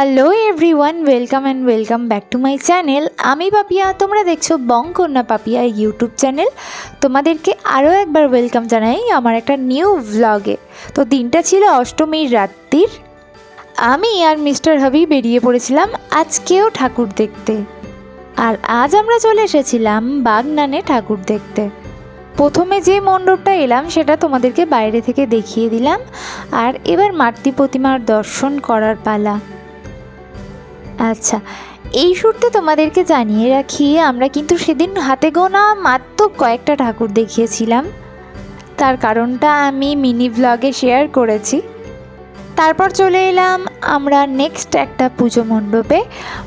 Hello everyone welcome and welcome back to my channel আমি পাপিয়া, তোমরা দেখছ বং কন্যা পাপিয়া ইউটিউব চ্যানেল তোমাদেরকে আরও একবার ওয়েলকাম জানাই আমার একটা নিউ ভ্লগে তো দিনটা ছিল অষ্টমীর রাত্রির। আমি আর মিস্টার হাবি বেরিয়ে পড়েছিলাম আজকেও ঠাকুর দেখতে। আর আজ আমরা চলে এসেছিলাম বাগনানে ঠাকুর দেখতে। প্রথমে যে মণ্ডপটা এলাম সেটা তোমাদেরকে বাইরে থেকে দেখিয়ে দিলাম। আর এবার মাতৃ প্রতিমার দর্শন করার পালা। আচ্ছা এই সূত্রে তোমাদেরকে জানিয়ে রাখি, আমরা কিন্তু সেদিন হাতে গোনা মাত্র কয়েকটা ঠাকুর দেখিয়েছিলাম। তার কারণটা আমি মিনি ব্লগে শেয়ার করেছি। তারপর চলে এলাম আমরা নেক্সট একটা পুজো মণ্ডপে।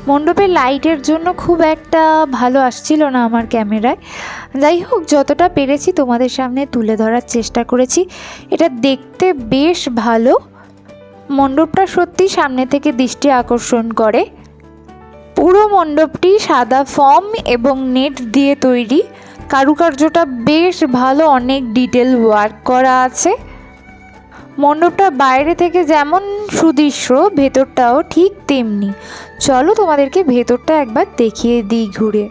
মণ্ডপে লাইটের জন্য খুব একটা ভালো আসছিল না আমার ক্যামেরায়। যাই হোক, যতটা পেরেছি তোমাদের সামনে তুলে ধরার চেষ্টা করেছি। এটা দেখতে বেশ ভালো। মণ্ডপটা সত্যি সামনে থেকে দৃষ্টি আকর্ষণ করে। পুরো মণ্ডপটি সাদা ফর্ম এবং নেট দিয়ে তৈরি। কারুকার্যটা বেশ ভালো, অনেক ডিটেল ওয়ার্ক করা আছে। মণ্ডপটা বাইরে থেকে যেমন সুদৃশ্য, ভেতরটাও ঠিক তেমনি। চলো তোমাদেরকে ভেতরটা একবার দেখিয়ে দিই ঘুরে।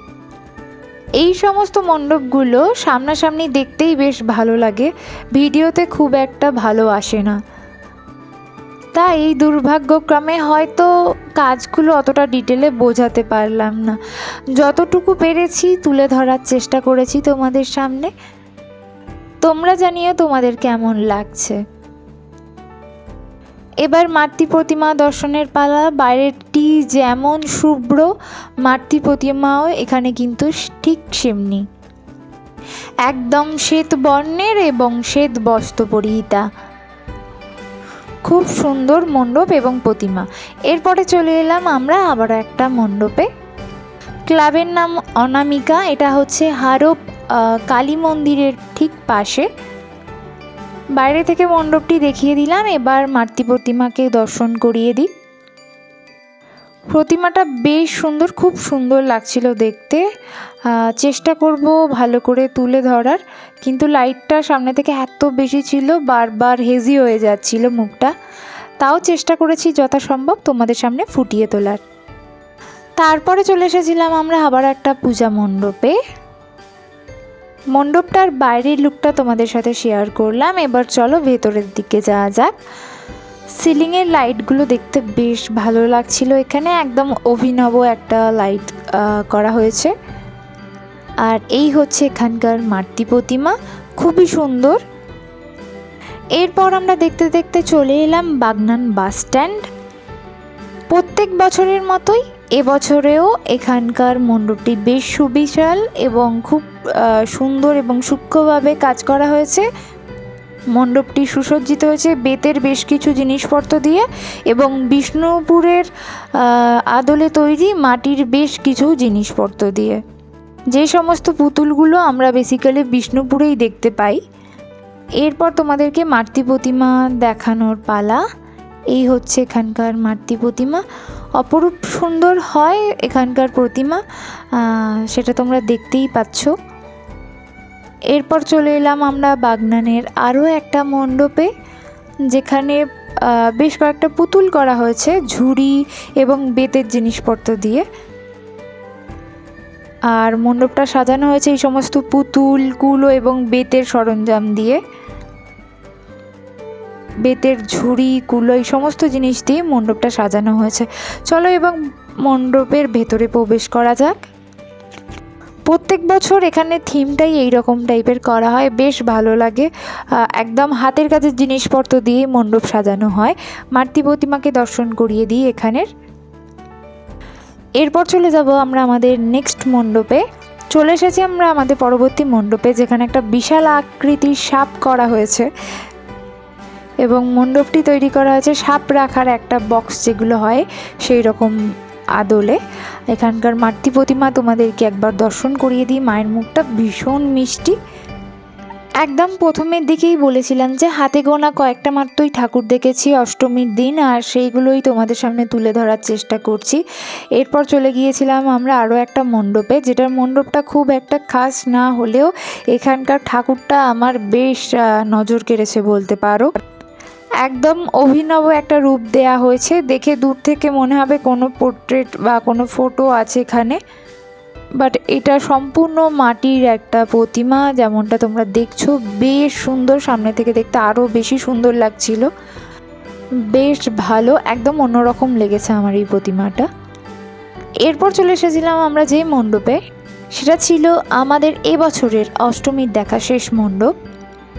এই সমস্ত মণ্ডপগুলো সামনাসামনি দেখতেই বেশ ভালো লাগে। ভিডিওতে খুব একটা ভালো আসে না। তাই এই দুর্ভাগ্যক্রমে হয়তো কাজগুলো অতটা ডিটেলে বোঝাতে পারলাম না। যতটুকু পেরেছি তুলে ধরার চেষ্টা করেছি তোমাদের সামনে। তোমরা জানিও তোমাদের কেমন লাগছে। এবার মাতৃ প্রতিমা দর্শনের পালা। বাইরেরটি যেমন শুভ্র, মাতৃ প্রতিমাও এখানে কিন্তু ঠিক সেমনি। একদম শ্বেত বর্ণের এবং শ্বেত বস্ত্র পরিহিতা। খুব সুন্দর মণ্ডপ এবং প্রতিমা। এরপরে চলে এলাম আমরা আবারও একটা মণ্ডপে। ক্লাবের নাম অনামিকা, এটা হচ্ছে হারপ কালী মন্দিরের ঠিক পাশে। বাইরে থেকে মণ্ডপটি দেখিয়ে দিলাম, এবার মাতৃ প্রতিমাকে দর্শন করিয়ে দিই। প্রতিমাটা বেশ সুন্দর, খুব সুন্দর লাগছিল দেখতে। চেষ্টা করব ভালো করে তুলে ধরার, কিন্তু লাইটটা সামনে থেকে এত বেশি ছিল, বারবার হেজি হয়ে যাচ্ছিল মুখটা। তাও চেষ্টা করেছি যথাসম্ভব তোমাদের সামনে ফুটিয়ে তোলার। তারপরে চলে এসেছিলাম আমরা আবার একটা পূজা মণ্ডপে। মণ্ডপটার বাইরের লুকটা তোমাদের সাথে শেয়ার করলাম। এবার চলো ভেতরের দিকে যাওয়া যাক। সিলিংয়ের লাইটগুলো দেখতে বেশ ভালো লাগছিল। এখানে একদম অভিনব একটা লাইট করা হয়েছে। আর এই হচ্ছে এখানকার মাতৃ প্রতিমা। খুবই সুন্দর। এরপর আমরা দেখতে দেখতে চলে এলাম বাগনান বাস স্ট্যান্ড। প্রত্যেক বছরের মতোই এবছরেও এখানকার মণ্ডপটি বেশ সুবিশাল এবং খুব সুন্দর এবং সূক্ষ্মভাবে কাজ করা হয়েছে। মণ্ডপটি সুসজ্জিত হয়েছে। বেতের বেশ কিছু জিনিসপত্র দিয়ে এবং বিষ্ণুপুরের আদলে তৈরি মাটির বেশ কিছু জিনিসপত্র দিয়ে। যে সমস্ত পুতুলগুলো আমরা বেসিক্যালি বিষ্ণুপুরেই দেখতে পাই। এরপর তোমাদেরকে মাতৃ প্রতিমা দেখানোর পালা। এই হচ্ছে এখানকার মাতৃ প্রতিমা। অপরূপ সুন্দর হয় এখানকার প্রতিমা। সেটা তোমরা দেখতেই পাচ্ছ। এরপর চলে এলাম আমরা বাগনানের আরও একটা মণ্ডপে, যেখানে বেশ কয়েকটা পুতুল করা হয়েছে, ঝুড়ি এবং বেতের জিনিসপত্র দিয়ে। আর মণ্ডপটা সাজানো হয়েছে এই সমস্ত পুতুল, কুলো এবং বেতের সরঞ্জাম দিয়ে। বেতের ঝুড়ি, কুলো এই সমস্ত জিনিস দিয়ে মণ্ডপটা সাজানো হয়েছে। চলো এবং মণ্ডপের ভেতরে প্রবেশ করা যাক। প্রত্যেক বছর এখানে থিমটাই এই রকম টাইপের করা হয়, বেশ ভালো লাগে। একদম হাতের কাজের জিনিসপত্র দিয়ে মণ্ডপ সাজানো হয়। মাতৃ প্রতিমাকে দর্শন করিয়ে দিই এখানের। এরপর চলে যাব আমরা আমাদের নেক্সট মণ্ডপে। চলে এসেছি আমরা আমাদের পরবর্তী মণ্ডপে, যেখানে একটা বিশাল আকৃতির সাপ করা হয়েছে। এবং মণ্ডপটি তৈরি করা হয়েছে, সাপ রাখার একটা বক্স যেগুলো হয় সেই রকম আদলে। এখানকার মাতৃ প্রতিমা তোমাদেরকে একবার দর্শন করিয়ে দিই। মায়ের মুখটা ভীষণ মিষ্টি। একদম প্রথমের দিকেই বলেছিলাম যে হাতে গোনা কয়েকটা মাত্রই ঠাকুর দেখেছি অষ্টমীর দিন, আর সেইগুলোই তোমাদের সামনে তুলে ধরার চেষ্টা করছি। এরপর চলে গিয়েছিলাম আমরা আরও একটা মণ্ডপে, যেটার মণ্ডপটা খুব একটা খাস না হলেও এখানকার ঠাকুরটা আমার বেশ নজর কেড়েছে বলতে পারো। একদম অভিনব একটা রূপ দেয়া হয়েছে। দেখে দূর থেকে মনে হবে কোনো পোর্ট্রেট বা কোনো ফটো আছে এখানে। বাট এটা সম্পূর্ণ মাটির একটা প্রতিমা, যেমনটা তোমরা দেখছ। বেশ সুন্দর, সামনে থেকে দেখতে আরও বেশি সুন্দর লাগছিল। বেশ ভালো, একদম অন্যরকম লেগেছে আমার এই প্রতিমাটা। এরপর চলে এসেছিলাম আমরা যে মণ্ডপে। সেটা ছিল আমাদের এবছরের অষ্টমীর দেখা শেষ মণ্ডপ।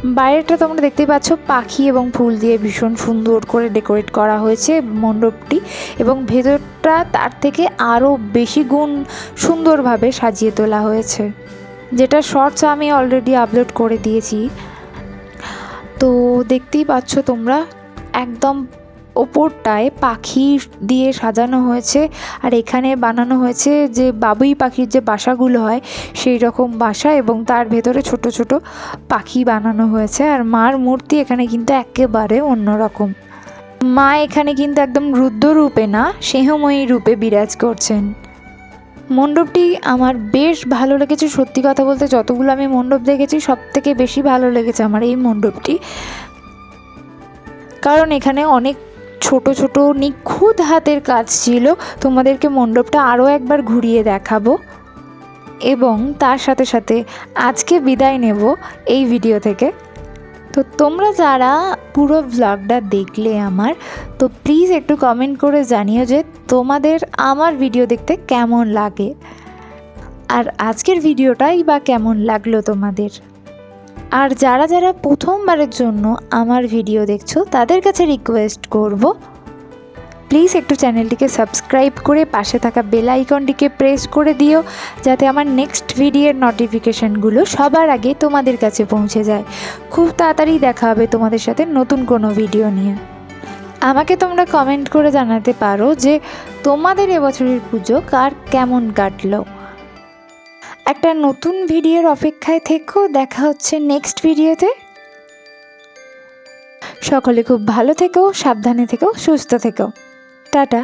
বাইরেটা তোমরা দেখতেই পাচ্ছ, পাখি এবং ফুল দিয়ে ভীষণ সুন্দর করে ডেকোরেট করা হয়েছে মণ্ডপটি এবং ভেতরটা তার থেকে আরও বেশি গুণ সুন্দরভাবে সাজিয়ে তোলা হয়েছে। যেটা শর্টস আমি অলরেডি আপলোড করে দিয়েছি। তো দেখতেই পাচ্ছ তোমরা, একদম ওপরটায় পাখি দিয়ে সাজানো হয়েছে আর এখানে বানানো হয়েছে যে বাবুই পাখির যে বাসাগুলো হয় সেই রকম বাসা এবং তার ভেতরে ছোট ছোট পাখি বানানো হয়েছে আর মার মূর্তি এখানে কিন্তু একেবারে অন্যরকম। মা এখানে কিন্তু একদম রুদ্র রূপে না সেহময়ী রূপে বিরাজ করছেন। মণ্ডপটি আমার বেশ ভালো লেগেছে, সত্যি কথা বলতে যতগুলো আমি মণ্ডপ দেখেছি সব থেকে বেশি ভালো লেগেছে আমার এই মণ্ডপটি। কারণ এখানে অনেক ছোট ছোট নিখুঁত হাতের কাজ ছিল। তোমাদেরকে মণ্ডপটা আরও একবার ঘুরিয়ে দেখাবো। এবং তার সাথে সাথে আজকে বিদায় নেব এই ভিডিও থেকে। তো তোমরা যারা পুরো ব্লগটা দেখলে আমার, তো প্লিজ একটু কমেন্ট করে জানিও যে তোমাদের আমার ভিডিও দেখতে কেমন লাগে। আর আজকের ভিডিওটাই বা কেমন লাগল তোমাদের? আর যারা যারা প্রথমবারের জন্য আমার ভিডিও দেখছ, তাদের কাছে রিকোয়েস্ট করব প্লিজ একটু চ্যানেলটিকে সাবস্ক্রাইব করে পাশে থাকা বেল আইকনটিকে প্রেস করে দিও, যাতে আমার নেক্সট ভিডিওর নোটিফিকেশানগুলো সবার আগে তোমাদের কাছে পৌঁছে যায়। খুব তাড়াতাড়ি দেখা হবে তোমাদের সাথে নতুন কোনো ভিডিও নিয়ে। আমাকে তোমরা কমেন্ট করে জানাতে পারো যে তোমাদের এবছরের পুজো কার কেমন কাটলো। একটা নতুন ভিডিওর অপেক্ষায় থেকো, দেখা হচ্ছে নেক্সট ভিডিওতে। সকলে খুব ভালো থেকো, সাবধানে থেকো, সুস্থ থেকো। টাটা।